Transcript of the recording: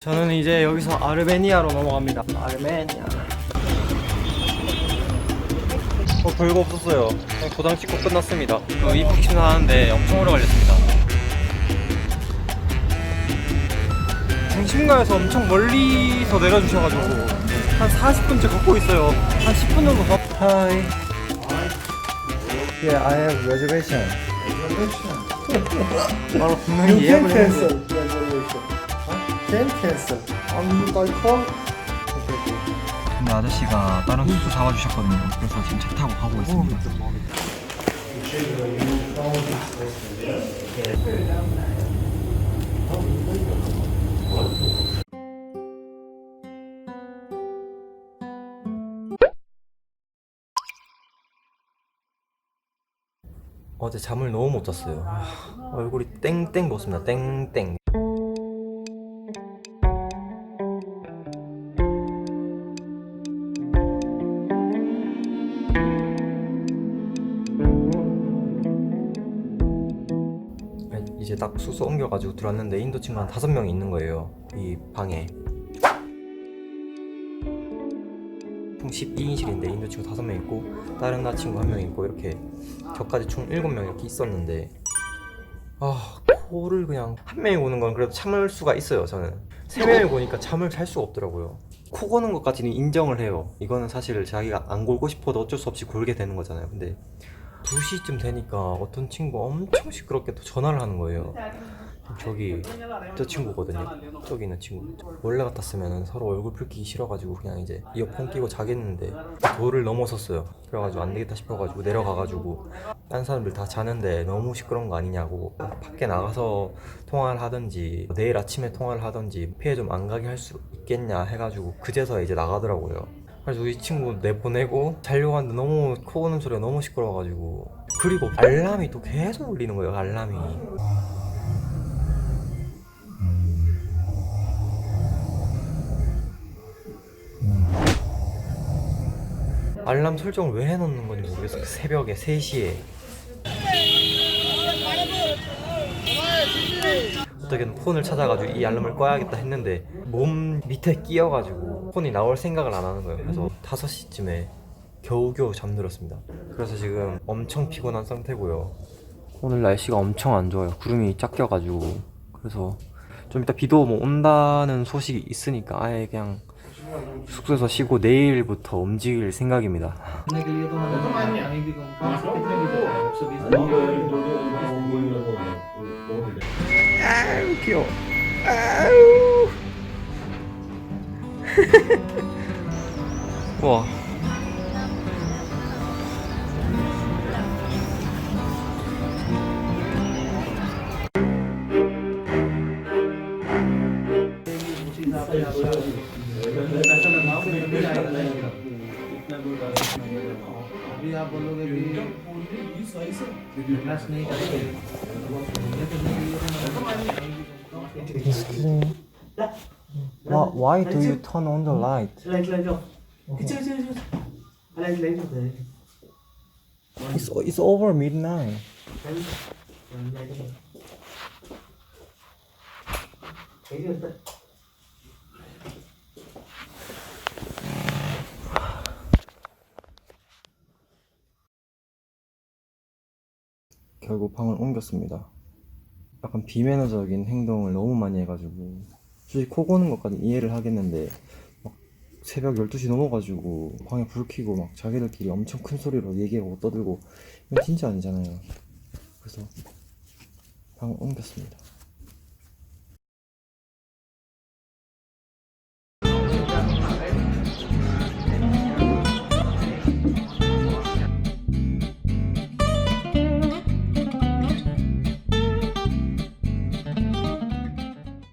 저는 이제 여기서 아르메니아로 넘어갑니다. 아르메니아. 어, 별거 없었어요. 그냥 도장 찍고 끝났습니다. 그 입국심 하는데 엄청 오래 걸렸습니다. 중심가에서 엄청 멀리서 내려주셔가지고 한 40분째 걷고 있어요. 한 10분 정도 더. Hi. Yeah, I have reservation. 바로 분명히 예약을 했는데. Can cancel. Call. 근데 아저씨가 다른 숙소 잡아주셨거든요. 그래서 지금 차 타고 가고 있습니다. 어제 잠을 너무 못 잤어요. 하, 얼굴이 땡땡 부었습니다. 땡땡. 이제 딱 숙소 옮겨가지고 들어왔는데 인도 친구 한 다섯 명이 있는 거예요. 이 방에. 총 12인실인데 인도 친구 다섯 명 있고 다른 나 친구 한 명 있고 이렇게 저까지 총 일곱 명 이렇게 있었는데 아 코를 그냥 한 명이 고는 건 그래도 참을 수가 있어요 저는 세 명이 고니까 잠을 잘 수가 없더라고요 코 고는 것까지는 인정을 해요 이거는 사실 자기가 안 골고 싶어도 어쩔 수 없이 골게 되는 거잖아요 근데 2시쯤 되니까 어떤 친구 엄청 시끄럽게 또 전화를 하는 거예요. 저기 저 친구거든요. 저기 있는 친구. 원래 같았으면 서로 얼굴 붉히기 싫어가지고 그냥 이제 이어폰 끼고 자겠는데 도를 넘어섰어요. 그래가지고 안 되겠다 싶어가지고 내려가가지고 딴 사람들 다 자는데 너무 시끄러운 거 아니냐고 밖에 나가서 통화를 하든지 내일 아침에 통화를 하든지 피해 좀 안 가게 할 수 있겠냐 해가지고 그제서야 이제 나가더라고요. 그래서 이 친구 내보내고 자려고 하는데 너무 코 고는 소리가 너무 시끄러워가지고 그리고 알람이 또 계속 울리는 거예요 알람이. 알람 설정을 왜 해놓는 건지 모르겠어 그 새벽에 3시에 어떻게든 폰을 찾아가지고 이 알람을 꺼야겠다 했는데 몸 밑에 끼어가지고 폰이 나올 생각을 안 하는 거예요. 그래서 5시쯤에 겨우겨우 잠들었습니다. 그래서 지금 엄청 피곤한 상태고요. 오늘 날씨가 엄청 안 좋아요. 구름이 쫙 껴가지고 그래서 좀 이따 비도 뭐 온다는 소식이 있으니까 아예 그냥 숙소에서 쉬고 내일부터 움직일 생각입니다. 아우 귀여워 아우 와 अभी आप बोलोगे कि फिटनेस नहीं करते ये तो नहीं ये तो मतलब Excuse me. Why, why do you turn on the light? Like like oh. It's it's it's like like okay. It's it's over midnight. 결국 방을 옮겼습니다. 약간 비매너적인 행동을 너무 많이 해가지고 솔직히 코 고는 것까지 이해를 하겠는데 막 새벽 12시 넘어가지고 방에 불 켜고 막 자기들끼리 엄청 큰 소리로 얘기하고 떠들고 이건 진짜 아니잖아요. 그래서 방을 옮겼습니다.